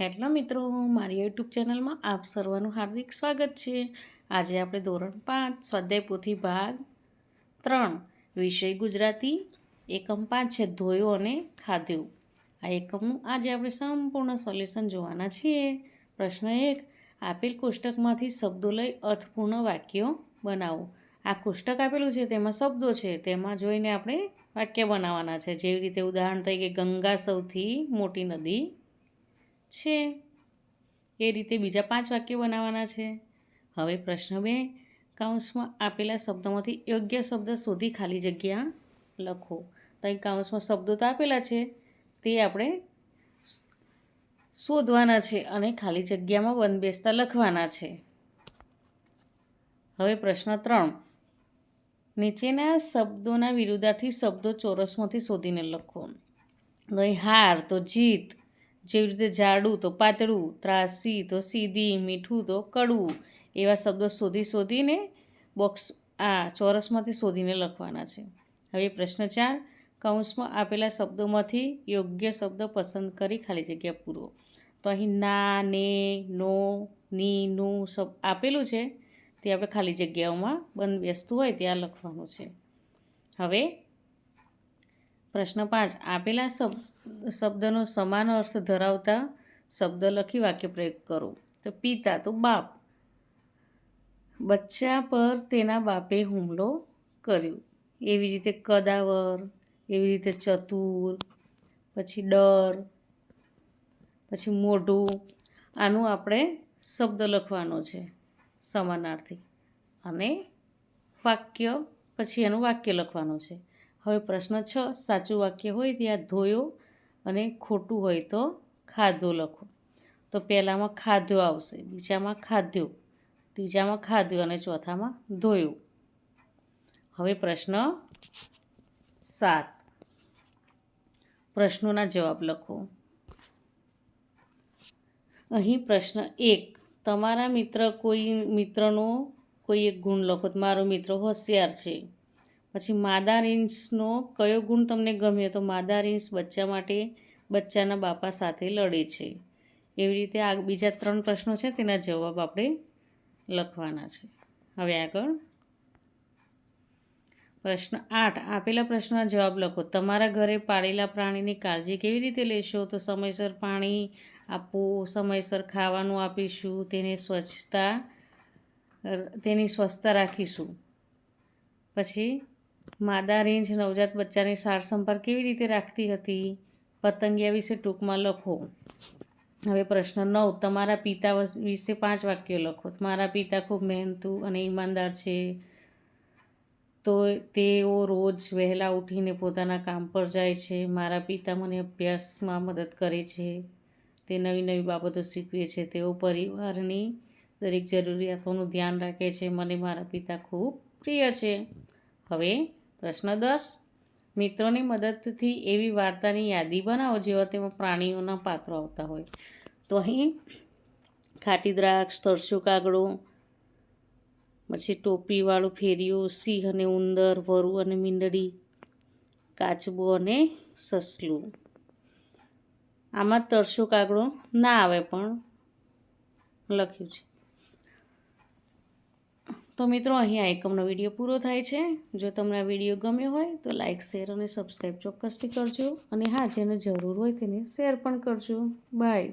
Hello મિત્રો, મારી YouTube ચેનલમાં આપ સર્વનું હાર્દિક સ્વાગત છે. આજે આપણે ધોરણ પાંચ, સ્વાધ્યાય ભાગ ત્રણ, વિષય ગુજરાતી, એકમ પાંચ છે, ધોયો અને ખાધ્યું. આ એકમનું આજે આપણે સંપૂર્ણ સોલ્યુશન જોવાના છીએ. પ્રશ્ન એક, આપેલ કોષ્ટકમાંથી શબ્દો લઈ અર્થપૂર્ણ વાક્યો બનાવો. આ કોષ્ટક આપેલું છે, તેમાં શબ્દો છે, તેમાં જોઈને આપણે વાક્ય બનાવવાના છે. જેવી રીતે ઉદાહરણ તરીકે, ગંગા સૌથી મોટી નદી છે? એ રીતે બીજા પાંચ વાક્યો બનાવવાના છે. હવે પ્રશ્ન બે. કાઉન્સમાં આપેલા શબ્દોમાંથી યોગ્ય શબ્દ શોધી ખાલી જગ્યા લખો. તો અહીં કાઉન્સમાં શબ્દો તો આપેલા છે. તે આપણે શોધવાના છે અને ખાલી જગ્યામાં બંધ બેસતા લખવાના છે. હવે પ્રશ્ન ત્રણ. નીચેના શબ્દોના વિરુદ્ધાર્થી શબ્દો ચોરસમાંથી શોધીને લખો. તો હાર, તો જીત જેવી રીતે જાડું તો પાતળું, ત્રાસી તો સીધી, મીઠું તો કડવું, એવા શબ્દો શોધી શોધીને બોક્સ આ ચોરસમાંથી શોધીને લખવાના છે. હવે પ્રશ્ન ચાર, કૌંસમાં આપેલા શબ્દોમાંથી યોગ્ય શબ્દ પસંદ કરી ખાલી જગ્યા પૂરો. તો અહીં ના, ને, નો, ની, નું શબ્દ આપેલું છે, તે આપણે ખાલી જગ્યાઓમાં બંધ બેસતું હોય ત્યાં લખવાનું છે. હવે પ્રશ્ન પાંચ, આપેલા શબ્દ શબ્દનો સમાન અર્થ ધરાવતા શબ્દ લખી વાક્ય પ્રયોગ કરો. તો પિતા, તો બાપ. બચ્ચા પર તેના બાપે હુમલો કર્યો. એવી રીતે કદાવર, એવી રીતે ચતુર, પછી ડર, પછી મોઢું. આનું આપણે શબ્દ લખવાનો છે સમાનાર્થી. અને વાક્ય, પછી એનું વાક્ય લખવાનું છે. હવે પ્રશ્ન છ, સાચું વાક્ય હોય ત્યાં ધોયો અને ખોટું હોય તો ખાધો લખો. તો પહેલાંમાં ખાધો આવશે, બીજામાં ખાધ્યો ત્રીજામાં ખાધ્યું અને ચોથામાં ધોયું. હવે પ્રશ્ન સાત. પ્રશ્નોના જવાબ લખો. અહીં પ્રશ્ન એક. તમારા મિત્ર કોઈ મિત્રનો કોઈ એક ગુણ લખો. મારો મિત્ર હોશિયાર છે. પછી માદા રીંછનો કયો ગુણ તમને ગમ્યો? તો માદા રીંછ બચ્ચા માટે બચ્ચાના બાપા સાથે લડે છે. એવી રીતે આ બીજા ત્રણ પ્રશ્નો છે, તેના જવાબ આપણે લખવાના છે. હવે આગળ. પ્રશ્ન આઠ. આપેલા પ્રશ્નના જવાબ લખો. તમારા ઘરે પાળેલા પ્રાણીની કાળજી કેવી રીતે લેશો? તો સમયસર પાણી આપવું સમયસર ખાવાનું આપીશું, તેને સ્વચ્છતા, તેની સ્વસ્થતા રાખીશું. પછી માદા રેન્જ નવજાત બચ્ચાની સાર સંભાળ કેવી રીતે રાખતી હતી? પતંગિયા વિશે ટૂંકમાં લખો. હવે પ્રશ્ન નવ. તમારા પિતા વિશે પાંચ વાક્યો લખો. મારા પિતા ખૂબ મહેનતુ અને ઈમાનદાર છે. તો તેઓ રોજ વહેલા ઉઠીને પોતાના કામ પર જાય છે. મારા પિતા મને અભ્યાસમાં મદદ કરે છે. તે નવી નવી બાબતો શીખવે છે. તેઓ પરિવારની દરેક જરૂરિયાતોનું ધ્યાન રાખે છે. મને મારા પિતા ખૂબ પ્રિય છે. હવે પ્રશ્ન દસ મિત્રોની મદદથી એવી વાર્તાની યાદી બનાવો જેવા તેમાં પ્રાણીઓના પાત્રો આવતા હોય. તો અહીં ખાટી દ્રાક્ષ તરસું કાગડો, પછી ટોપીવાળું ફેરિયું સિંહ અને ઉંદર, વરુ અને મીંદડી કાચબો અને સસલું. આમાં તરસો કાગડો ના આવે પણ લખ્યું છે. તો મિત્રો, અહીંયા એકમનો વીડિયો પૂરો થાય છે. જો તમને આ વીડિયો ગમ્યો હોય, તો લાઇક શેર અને સબસ્ક્રાઈબ ચોક્કસથી કરજો. અને હા, જેને જરૂર હોય તેને શેર પણ કરજો. બાય.